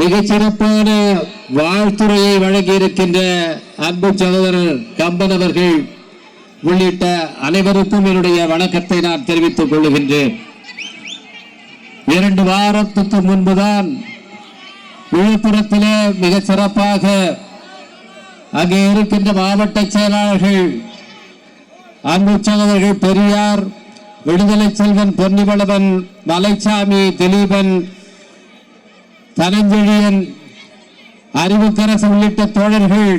மிகச் சிறப்பான வாழ்த்துறையை வழங்கியிருக்கின்ற அன்பு சகோதரர் கம்பன் அவர்கள் உள்ளிட்ட அனைவருக்கும் என்னுடைய வணக்கத்தை நான் தெரிவித்துக் கொள்ளுகின்றேன் இரண்டு வாரத்துக்கு முன்புதான் விழுப்புரத்திலே மிக சிறப்பாக அங்கே இருக்கின்ற மாவட்ட செயலாளர்கள் அன்பு சகோதரர்கள் பெரியார் விடுதலை செல்வன் பொன்னிவளவன் மலைச்சாமி திலீபன் தனஞ்செழியன் அறிவுக்கரசு உள்ளிட்ட தோழர்கள்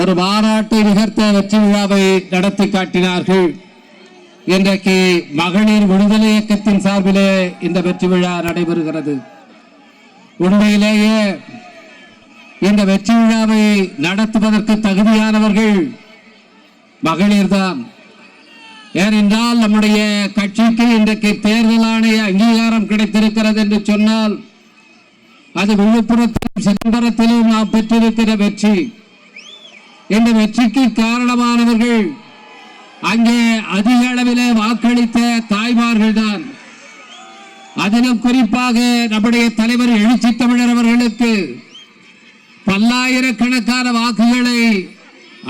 ஒரு மாநாட்டை நிகழ்த்த வெற்றி விழாவை நடத்தி காட்டினார்கள். இன்றைக்கு மகளிர் விடுதலை இயக்கத்தின் சார்பிலே இந்த வெற்றி விழா நடைபெறுகிறது. உண்மையிலேயே இந்த வெற்றி விழாவை நடத்துவதற்கு தகுதியானவர்கள் மகளிர்தான் ஏனென்றால் நம்முடைய கட்சிக்கு இன்றைக்கு தேர்தல் ஆணைய அங்கீகாரம் கிடைத்திருக்கிறது என்று சொன்னால் அது விழுப்புரத்திலும் செம்பரத்திலும் நாம் பெற்றிருக்கிற வெற்றி. இந்த வெற்றிக்கு காரணமானவர்கள் அங்கே அதிக அளவிலே வாக்களித்த தாய்மார்கள் தான் அதிலும் குறிப்பாக நம்முடைய தலைவர் எழுச்சி தமிழர் அவர்களுக்கு பல்லாயிரக்கணக்கான வாக்குகளை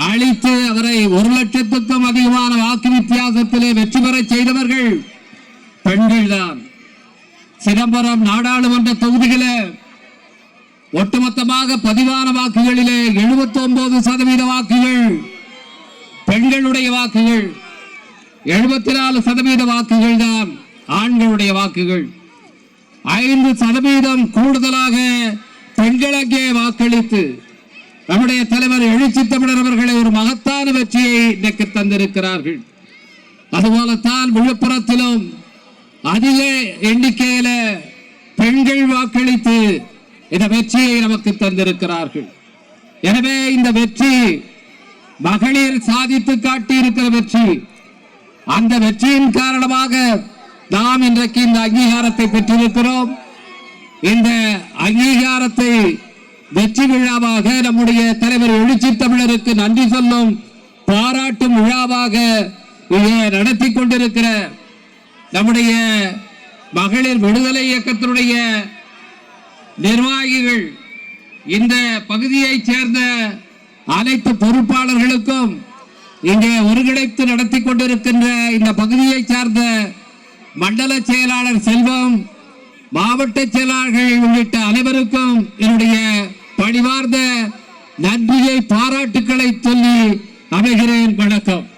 அளித்து அவரை ஒரு லட்சத்துக்கும் அதிகமான வாக்கு வித்தியாசத்திலே வெற்றி பெற செய்தவர்கள் பெண்கள்தான். சிதம்பரம் நாடாளுமன்ற தொகுதிகளை ஒட்டுமொத்தமாக பதிவான வாக்குகளிலே 79% சதவீத வாக்குகள் பெண்களுடைய வாக்குகள் 74% நாலு சதவீத வாக்குகள் தான் ஆண்களுடைய வாக்குகள். ஐந்து சதவீதம் கூடுதலாக பெண்களுக்கே வாக்களித்து நம்முடைய தலைவர் எழுச்சி தமிழர் அவர்களை ஒரு மகத்தான வெற்றியை இன்றைக்கு தந்திருக்கிறார்கள். அதுபோலத்தான் விழுப்புரத்திலும் அதிக எண்ணிக்கையில பெண்கள் வாக்களித்து இந்த வெற்றியை நமக்கு தந்திருக்கிறார்கள். எனவே இந்த வெற்றி மகளிர் சாதித்து காட்டி இருக்கிற வெற்றி. அந்த வெற்றியின் காரணமாக நாம் இன்றைக்கு இந்த அங்கீகாரத்தை பெற்றிருக்கிறோம். இந்த அங்கீகாரத்தை வெற்றி விழாவாக நம்முடைய தலைவர் எழுச்சி தமிழருக்கு நன்றி சொல்லும் பாராட்டும் விழாவாக நடத்தி கொண்டிருக்கிற நம்முடைய மகளிர் விடுதலை இயக்கத்தினுடைய நிர்வாகிகள் இந்த பகுதியைச் சேர்ந்த அனைத்து பொறுப்பாளர்களுக்கும் இங்கே ஒருங்கிணைத்து நடத்தி கொண்டிருக்கின்ற இந்த பகுதியைச் சார்ந்த மண்டல செயலாளர் செல்வம் மாவட்ட செயலாளர்கள் உள்ளிட்ட அனைவருக்கும் என்னுடைய பணிவார்ந்த நன்றியை பாராட்டுக்களை சொல்லி அமைகிறேன். வணக்கம்.